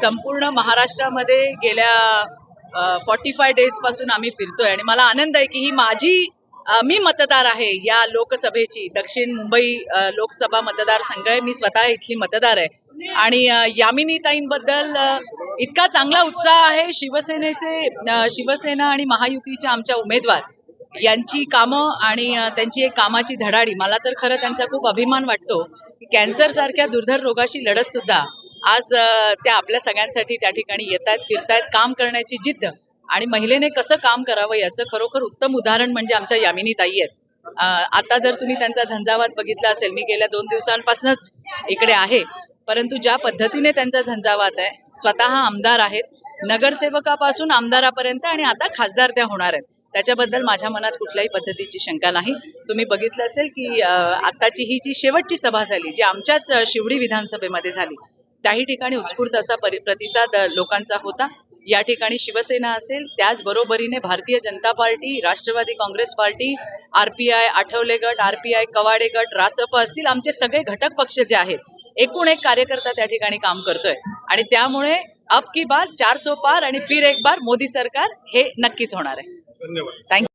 संपूर्ण महाराष्ट्रामध्ये गेल्या फॉर्टी फाय डेजपासून आम्ही फिरतोय. आणि मला आनंद आहे की ही माझी मी मतदार आहे या लोकसभेची. दक्षिण मुंबई लोकसभा मतदारसंघ आहे. मी स्वतः इथली मतदार आहे. आणि अ, यामिनीताईंबद्दल इतका चांगला उत्साह आहे. शिवसेनेचे शिवसेना आणि महायुतीच्या आमच्या उमेदवार यांची कामं आणि त्यांची एक कामाची धडाडी. मला तर खरं त्यांचा खूप अभिमान वाटतो की कॅन्सर सारख्या दुर्धर रोगाशी लढत सुद्धा आज त्या आपल्या सगळ्यांसाठी त्या ठिकाणी येत आहेत फिरतायत काम करण्याची जिद्द. आणि महिलेने कसं काम करावं याचं खरोखर उत्तम उदाहरण म्हणजे आमच्या यामिनी ताई आहेत. आता जर तुम्ही त्यांचा झंझावात बघितला असेल मी गेल्या दोन दिवसांपासूनच इकडे आहे. परंतु ज्या पद्धतीने त्यांचा झंझावात आहे स्वतः आमदार आहेत. नगरसेवकापासून आमदारापर्यंत आणि आता खासदार त्या होणार आहेत. त्याच्याबद्दल माझ्या मनात कुठल्याही पद्धतीची शंका नाही. तुम्ही बघितलं असेल की आत्ताची आताची ही जी शेवटची सभा झाली जी आमच्याच शिवडी विधानसभेमध्ये झाली त्याही ठिकाणी उत्स्फूर्त असा परि- प्रतिसाद लोकांचा होता. या ठिकाणी शिवसेना असेल त्याच बरोबरीने Bharatiya Janata party Rashtravadi Congress party RPI Athawale गट आरपीआय कवाडे गट रासप असतील आमचे सगळे घटक पक्ष जे आहेत एकूण एक कार्यकर्ता त्या ठिकाणी काम करतोय. आणि त्यामुळे अब की बार चार सो पार आणि फिर एक बार मोदी सरकार हे नक्कीच होणार आहे. धन्यवाद. थँक्यू